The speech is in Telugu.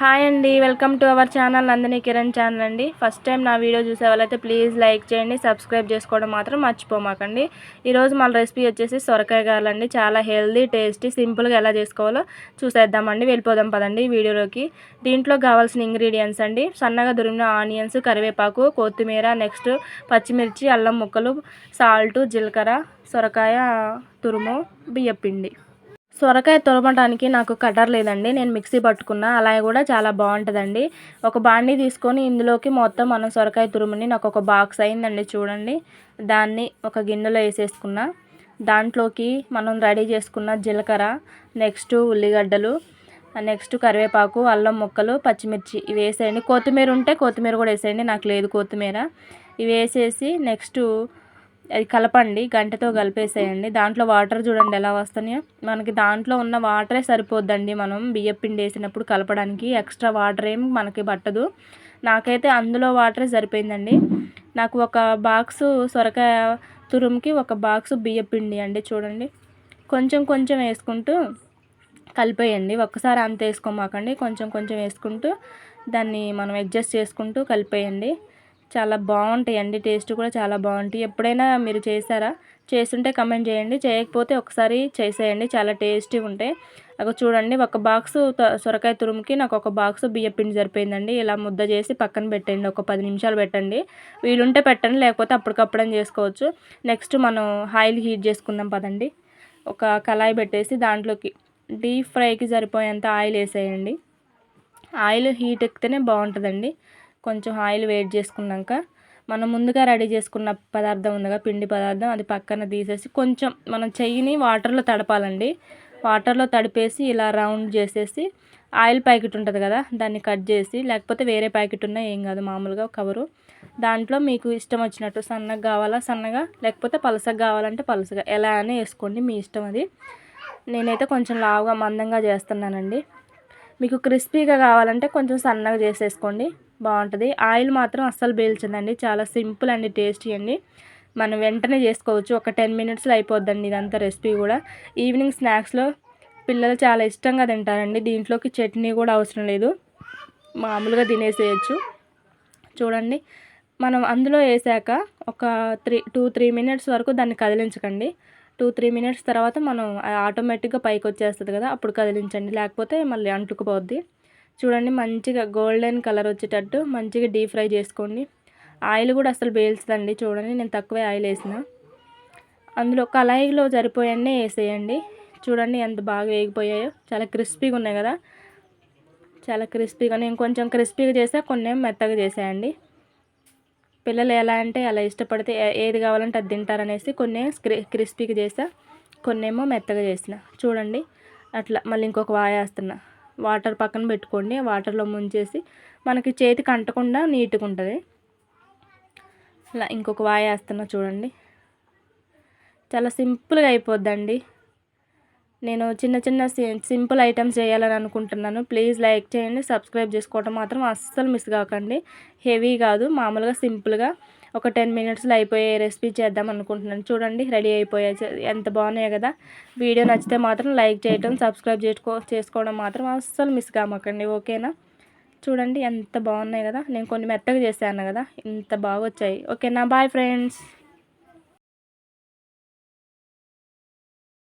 హాయ్ అండి welcome to our channel Nandini Kiran channel అండి. ఫస్ట్ టైం నా వీడియో చూసే వాళ్ళైతే ప్లీజ్ లైక్ చేయండి సబ్స్క్రైబ్ చేసుకోవడం మాత్రం మర్చిపోమాకండి. ఈరోజు మన రెసిపీ వచ్చేసి సొరకాయ గాలండి చాలా హెల్దీ టేస్టీ సింపుల్గా ఎలా చేసుకోవాలో చూసేద్దామండి. వెళ్ళిపోదాం పదండి వీడియోలోకి. దీంట్లో కావాల్సిన ఇంగ్రీడియంట్స్ అండి. సన్నగా దొరికిన ఆనియన్స్ కరివేపాకు కొత్తిమీర నెక్స్ట్ పచ్చిమిర్చి అల్లం ముక్కలు సాల్ట్ జీలకర్ర సొరకాయ తురుము బియ్యపిండి. సొరకాయ తురమటానికి నాకు కటర్ లేదండి. నేను మిక్సీ పట్టుకున్నా. అలా కూడా చాలా బాగుంటుందండి. ఒక బాండీ తీసుకొని ఇందులోకి మొత్తం మనం సొరకాయ తురుముని నాకు ఒక బాక్స్ అయిందండి చూడండి. దాన్ని ఒక గిన్నెలో వేసేసుకున్నా. దాంట్లోకి మనం రెడీ చేసుకున్న జీలకర్ర నెక్స్ట్ ఉల్లిగడ్డలు నెక్స్ట్ కరివేపాకు అల్లం ముక్కలు పచ్చిమిర్చి ఇవి వేసేయండి. కొత్తిమీర ఉంటే కొత్తిమీర కూడా వేసేయండి. నాకు లేదు కొత్తిమీర. ఇవి వేసేసి నెక్స్ట్ అది కలపండి గంటతో కలిపేసేయండి. దాంట్లో వాటర్ చూడండి ఎలా వస్తున్నాయో. మనకి దాంట్లో ఉన్న వాటరే సరిపోద్దండి మనం బియ్యం పిండి వేసినప్పుడు కలపడానికి. ఎక్స్ట్రా వాటర్ ఏం మనకి పట్టదు. నాకైతే అందులో వాటరే సరిపోయిందండి. నాకు ఒక బాక్సు సొరకాయ తురుముకి ఒక బాక్సు బియ్య పిండి అండి చూడండి. కొంచెం కొంచెం వేసుకుంటూ కలిపేయండి. ఒక్కసారి అంత వేసుకోమాకండి. కొంచెం కొంచెం వేసుకుంటూ దాన్ని మనం అడ్జస్ట్ చేసుకుంటూ కలిపేయండి. చాలా బాగుంటాయండి. టేస్ట్ కూడా చాలా బాగుంటాయి. ఎప్పుడైనా మీరు చేశారా? చేస్తుంటే కమెంట్ చేయండి. చేయకపోతే ఒకసారి చేసేయండి. చాలా టేస్టీ ఉంటాయి. అక్కడ చూడండి ఒక బాక్స్ సొరకాయ తురుముకి నాకు ఒక బాక్స్ బియ్య పిండి సరిపోయిందండి. ఇలా ముద్ద చేసి పక్కన పెట్టండి. ఒక పది నిమిషాలు పెట్టండి. వీలుంటే పెట్టండి లేకపోతే అప్పటికప్పుడని చేసుకోవచ్చు. నెక్స్ట్ మనం ఆయిల్ హీట్ చేసుకుందాం పదండి. ఒక కళాయి పెట్టేసి దాంట్లోకి డీప్ ఫ్రైకి సరిపోయేంత ఆయిల్ వేసేయండి. ఆయిల్ హీట్ ఎక్కితేనే బాగుంటుందండి. కొంచెం ఆయిల్ వేడి చేసుకున్నాక మనం ముందుగా రెడీ చేసుకున్న పదార్థం ఉందిగా పిండి పదార్థం అది పక్కన తీసేసి కొంచెం మనం చెయ్యిని వాటర్లో తడపాలండి. వాటర్లో తడిపేసి ఇలా రౌండ్ చేసేసి ఆయిల్ ప్యాకెట్ ఉంటుంది కదా దాన్ని కట్ చేసి లేకపోతే వేరే ప్యాకెట్ ఉన్నా ఏం కాదు మామూలుగా కవరు. దాంట్లో మీకు ఇష్టం వచ్చినట్టు సన్నగా కావాలా సన్నగా లేకపోతే పలసగా కావాలంటే పలసగా. ఎలా అని వేసుకోండి మీ ఇష్టం అది. నేనైతే కొంచెం లావుగా మందంగా చేస్తున్నానండి. మీకు క్రిస్పీగా కావాలంటే కొంచెం సన్నగా చేసేసుకోండి. బాగుంటుంది. ఆయిల్ మాత్రం అస్సలు పీల్చదండి చాలా సింపుల్ అండి టేస్టీ అండి. మనం వెంటనే చేసుకోవచ్చు. ఒక టెన్ మినిట్స్లో అయిపోద్దండి ఇదంతా రెసిపీ కూడా. ఈవినింగ్ స్నాక్స్లో పిల్లలు చాలా ఇష్టంగా తింటారండి. దీంట్లోకి చట్నీ కూడా అవసరం లేదు. మామూలుగా తినేసేయచ్చు. చూడండి. మనం అందులో వేసాక ఒక త్రీ టూ త్రీ మినిట్స్ వరకు దాన్ని కదిలించకండి. టూ త్రీ మినిట్స్ తర్వాత మనం ఆటోమేటిక్గా పైకి వచ్చేస్తుంది కదా అప్పుడు కదిలించండి. లేకపోతే మళ్ళీ అంటుకుపోద్ది. చూడండి మంచిగా గోల్డెన్ కలర్ వచ్చేటట్టు మంచిగా డీప్ ఫ్రై చేసుకోండి. ఆయిల్ కూడా అసలు పేల్చదండి చూడండి నేను తక్కువే ఆయిల్ వేసిన. అందులో కళాయిలో సరిపోయన్నీ వేసేయండి. చూడండి ఎంత బాగా వేగిపోయాయో. చాలా క్రిస్పీగా ఉన్నాయి కదా. చాలా క్రిస్పీగా నేను కొంచెం క్రిస్పీగా చేసా కొన్ని మెత్తగా చేసేయండి. పిల్లలు ఎలా అంటే అలా ఇష్టపడితే ఏది కావాలంటే అది తింటారనేసి కొన్ని క్రిస్పీగా చేసా కొన్నేమో మెత్తగా చేసిన. చూడండి అట్లా మళ్ళీ ఇంకొక వాయేస్తున్నా వాటర్ పక్కన పెట్టుకోండి. వాటర్లో ముంచేసి మనకి చేతికి అంటకుండా నీట్గా ఉంటుంది. ఇలా ఇంకొక వాయ వేస్తున్నా చూడండి. చాలా సింపుల్గా అయిపోద్దండి. నేను చిన్న చిన్న సింపుల్ ఐటమ్స్ చేయాలని అనుకుంటున్నాను. ప్లీజ్ లైక్ చేయండి. సబ్స్క్రైబ్ చేసుకోవటం మాత్రం అస్సలు మిస్ కాకండి. హెవీ కాదు. మామూలుగా సింపుల్గా ఒక టెన్ మినిట్స్లో అయిపోయే రెసిపీ చేద్దాం అనుకుంటున్నాను. చూడండి రెడీ అయిపోయాయి ఎంత బాగున్నాయి కదా. వీడియో నచ్చితే మాత్రం లైక్ చేయటం సబ్స్క్రైబ్ చేసుకో చేసుకోవడం మాత్రం అస్సలు మిస్ కామకండి. ఓకేనా? చూడండి ఎంత బాగున్నాయి కదా. నేను కొన్ని మెత్తగా చేశాను కదా. ఇంత బాగా వచ్చాయి ఓకేనా? Bye friends.